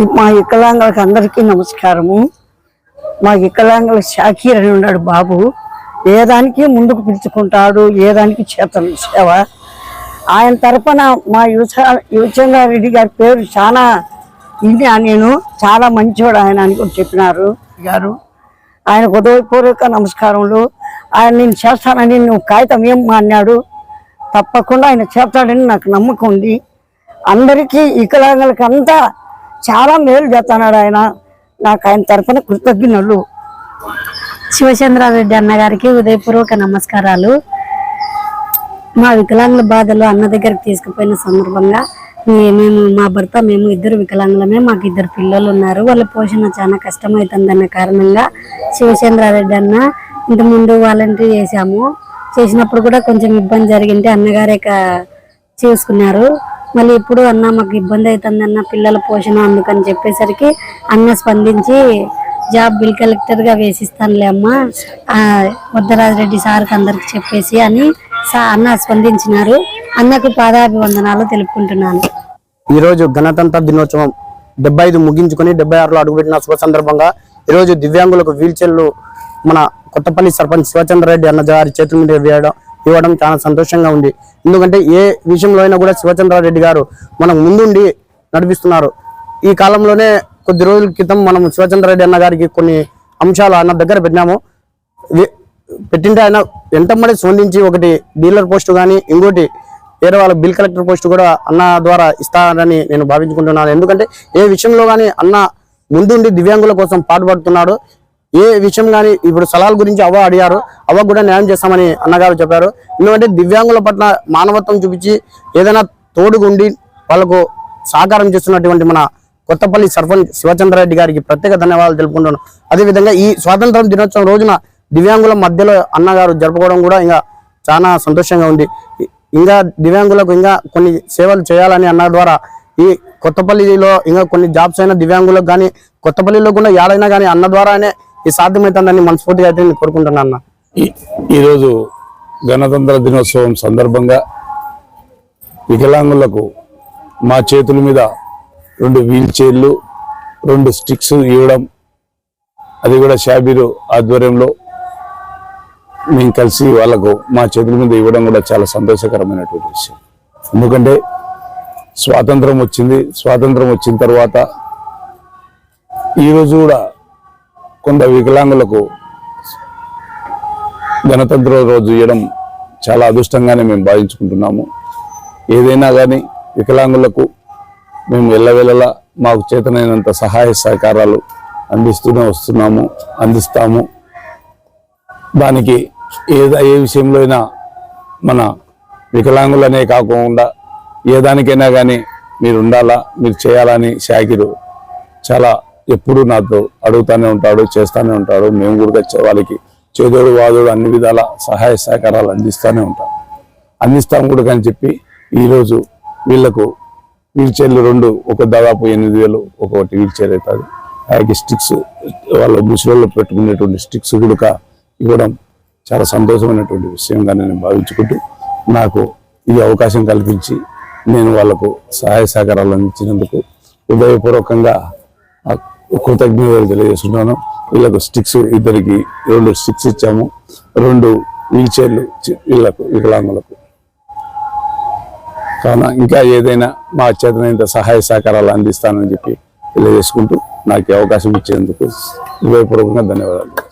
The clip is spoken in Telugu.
మా వికలాంగులకు అందరికీ నమస్కారము. మా వికలాంగుల షాకీర్ అని ఉన్నాడు బాబు. ఏ ముందుకు పిలుచుకుంటాడు ఏ దానికి సేవ. ఆయన తరపున మా యువచ యువచంద్రారెడ్డి గారి పేరు చాలా ఇది నేను. చాలా మంచివాడు ఆయన అని కూడా చెప్పినారు గారు. ఆయన హృదయపూర్వక నమస్కారములు. ఆయన నేను చేస్తానని నువ్వు కాగితం ఏం అన్నాడు. తప్పకుండా ఆయన చేస్తాడని నాకు నమ్మకం ఉంది. అందరికీ వికలాంగులకంతా చాలా మేలు చేస్తున్నాడు ఆయన. నాకు ఆయన తరఫున కృతజ్ఞులు. శివచంద్రారెడ్డి అన్నగారికి ఉదయపూర్వక నమస్కారాలు. మా వికలాంగుల బాధలు అన్న దగ్గరికి తీసుకుపోయిన సందర్భంగా మే- మేము మా భర్త మేము ఇద్దరు వికలాంగులమే మాకు ఇద్దరు పిల్లలు ఉన్నారు. వాళ్ళ పోషణ చాలా కష్టమవుతుందన్న కారణంగా శివచంద్రారెడ్డి అన్న ఇంతకుముందు వాలంటరీ చేశాము. చేసినప్పుడు కూడా కొంచెం ఇబ్బంది జరిగింటే అన్నగారే చూసుకున్నారు. మళ్ళీ ఇప్పుడు అన్న మాకు ఇబ్బంది అవుతుంది అన్న పిల్లల పోషణ అందుకని చెప్పేసరికి అన్న స్పందించి జాబ్ బిల్ కలెక్టర్గా వేసిస్తానులే అమ్మ. ఆ, వద్దరాజరెడ్డి సార్కి అందరికి చెప్పేసి అని సా అన్న స్పందించినారు. అన్నకు పాదాభివందనాలు తెలుపుకుంటున్నాను. ఈరోజు గణతంత్ర దినోత్సవం డెబ్బై ఐదు ముగించుకొని డెబ్బై ఆరులో అడుగుపెట్టిన శుభ సందర్భంగా ఈరోజు దివ్యాంగులకు వీల్చైర్లు మన కొత్తపల్లి సర్పంచ్ శివచంద్రారెడ్డి అన్న గారి చేతుల మీద వేయడం ఇవ్వడం చాలా సంతోషంగా ఉంది. ఎందుకంటే ఏ విషయంలో అయినా కూడా శివచంద్రారెడ్డి గారు మనం ముందుండి నడిపిస్తున్నారు. ఈ కాలంలోనే కొద్ది రోజుల క్రితం మనం శివచంద్రారెడ్డి అన్న గారికి కొన్ని అంశాలు అన్న దగ్గర పెట్టినాము. పెట్టింటే ఆయన ఎంతమంది స్పందించి ఒకటి డీలర్ పోస్ట్ కానీ ఇంకోటి వేరే వాళ్ళ బిల్ కలెక్టర్ పోస్ట్ కూడా అన్న ద్వారా ఇస్తారని నేను భావించుకుంటున్నాను. ఎందుకంటే ఏ విషయంలో కానీ అన్న ముందుండి దివ్యాంగుల కోసం పాటుపడుతున్నాడు. ఏ విషయం కానీ ఇప్పుడు సలహాల గురించి అవ్వ అడిగారు అవ్వ కూడా న్యాయం చేస్తామని అన్నగారు చెప్పారు. ఎందుకంటే దివ్యాంగుల పట్ల మానవత్వం చూపించి ఏదైనా తోడుగుండి వాళ్ళకు సహకారం చేస్తున్నటువంటి మన కొత్తపల్లి సర్పంచ్ శివచంద్రారెడ్డి గారికి ప్రత్యేక ధన్యవాదాలు తెలుపుకుంటున్నాను. అదేవిధంగా ఈ స్వాతంత్ర దినోత్సవం రోజున దివ్యాంగుల మధ్యలో అన్నగారు జరుపుకోవడం కూడా ఇంకా చాలా సంతోషంగా ఉంది. ఇంకా దివ్యాంగులకు ఇంకా కొన్ని సేవలు చేయాలని అన్న ద్వారా ఈ కొత్తపల్లిలో ఇంకా కొన్ని జాబ్స్ అయినా దివ్యాంగులకు కానీ కొత్తపల్లిలో కూడా ఏడైనా కానీ అన్న ద్వారానే ఇది సాధ్యమవుతుందని మనస్ఫూర్తిగా అయితే నేను కోరుకుంటున్నాను అన్న. ఈరోజు గణతంత్ర దినోత్సవం సందర్భంగా వికలాంగులకు మా చేతుల మీద రెండు వీల్ చైర్లు రెండు స్టిక్స్ ఇవ్వడం అది కూడా షాబీరు ఆధ్వర్యంలో మేము కలిసి వాళ్ళకు మా చేతుల మీద ఇవ్వడం కూడా చాలా సంతోషకరమైనటువంటి విషయం. ఎందుకంటే స్వాతంత్రం వచ్చింది స్వాతంత్రం వచ్చిన తర్వాత ఈరోజు కూడా కొంత వికలాంగులకు గణతంత్ర రోజు ఇవ్వడం చాలా అదృష్టంగానే మేము భావించుకుంటున్నాము. ఏదైనా కానీ వికలాంగులకు మేము ఎల్లవేళలా మాకు చేతనైనంత సహాయ సహకారాలు అందిస్తూనే వస్తున్నాము అందిస్తాము. దానికి ఏద ఏ విషయంలో అయినా మన వికలాంగులనే కాకుండా ఏ దానికైనా కానీ మీరు ఉండాలా మీరు చేయాలని షాకిరు చాలా ఎప్పుడు నాతో అడుగుతానే ఉంటాడు చేస్తానే ఉంటాడు. మేము కూడా వాళ్ళకి చేదోడు వాదోడు అన్ని విధాల సహాయ సహకారాలు అందిస్తూనే ఉంటాం. అందిస్తాం కూడా అని చెప్పి ఈరోజు వీళ్ళకు వీల్ చైర్లు రెండు ఒక దాదాపు ఎనిమిది వేలు ఒకటి వీల్ చైర్ అవుతుంది. అలాగే స్టిక్స్ వాళ్ళ ముసలిలో పెట్టుకునేటువంటి స్టిక్స్ కూడా ఇవ్వడం చాలా సంతోషమైనటువంటి విషయంగా నేను భావించుకుంటూ నాకు ఈ అవకాశం కల్పించి నేను వాళ్ళకు సహాయ సహకారాలు అందించినందుకు హృదయపూర్వకంగా కృతజ్ఞతలు తెలియజేస్తున్నాను వీళ్ళకు స్టిక్స్ ఇద్దరికి రెండు స్టిక్స్ ఇచ్చాము. రెండు వీల్ చైర్లు వీళ్ళకు వికలాంగులకు. కావున ఇంకా ఏదైనా మా చేతనైనంత సహాయ సహకారాలు అందిస్తానని చెప్పి తెలియజేసుకుంటూ నాకు అవకాశం ఇచ్చేందుకు హృదయపూర్వకంగా ధన్యవాదాలు.